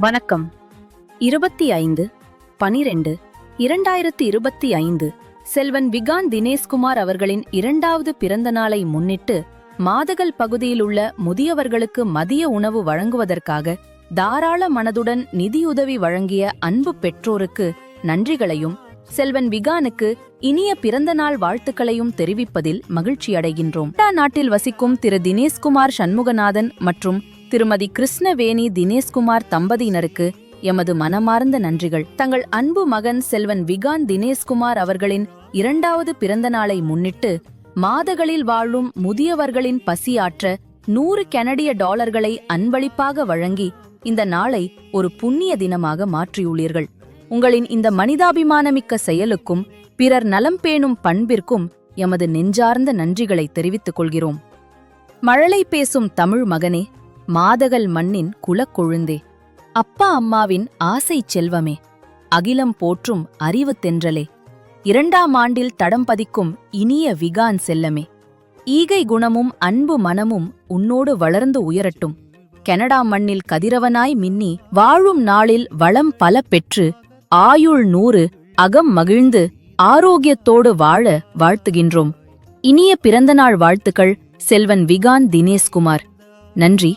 வணக்கம். இருபத்தி ஐந்து பனிரெண்டு இரண்டாயிரத்தி இருபத்தி ஐந்து செல்வன் விகான் தினேஷ்குமார் அவர்களின் இரண்டாவது பிறந்த நாளை முன்னிட்டு மாதகல் பகுதியில் உள்ள முதியவர்களுக்கு மதிய உணவு வழங்குவதற்காக தாராள மனதுடன் நிதியுதவி வழங்கிய அன்பு பெற்றோருக்கு நன்றிகளையும் செல்வன் விகானுக்கு இனிய பிறந்தநாள் வாழ்த்துக்களையும் தெரிவிப்பதில் மகிழ்ச்சியடைகின்றோம். நாட்டில் வசிக்கும் திரு தினேஷ்குமார் சண்முகநாதன் மற்றும் திருமதி கிருஷ்ணவேணி தினேஷ்குமார் தம்பதியினருக்கு எமது மனமார்ந்த நன்றிகள். தங்கள் அன்பு மகன் செல்வன் விகான் தினேஷ்குமார் அவர்களின் இரண்டாவது பிறந்த நாளை முன்னிட்டு மாதகளில் வாழும் முதியவர்களின் பசியாற்ற நூறு கனடிய டாலர்களை அன்பளிப்பாக வழங்கி இந்த நாளை ஒரு புண்ணிய தினமாக மாற்றியுள்ளீர்கள். உங்களின் இந்த மனிதாபிமானமிக்க செயலுக்கும் பிறர் நலம் பேணும் பண்பிற்கும் எமது நெஞ்சார்ந்த நன்றிகளை தெரிவித்துக் கொள்கிறோம். மழலை பேசும் தமிழ் மகனே மாதகல் மண்ணின் குலக்கொழுந்தே. அப்பா அம்மாவின் ஆசை செல்வமே. அகிலம் போற்றும் அறிவு தென்றலே. இரண்டாம் ஆண்டில் தடம் பதிக்கும் இனிய விகான் செல்லமே. ஈகை குணமும் அன்பு மனமும் உன்னோடு வளர்ந்து உயரட்டும். கனடா மண்ணில் கதிரவனாய் மின்னி வாழும் நாளில் வளம் பல பெற்று ஆயுள் நூறு அகம் மகிழ்ந்து ஆரோக்கியத்தோடு வாழ வாழ்த்துகின்றோம். இனிய பிறந்தநாள் வாழ்த்துக்கள் செல்வன் விகான் தினேஷ்குமார். நன்றி.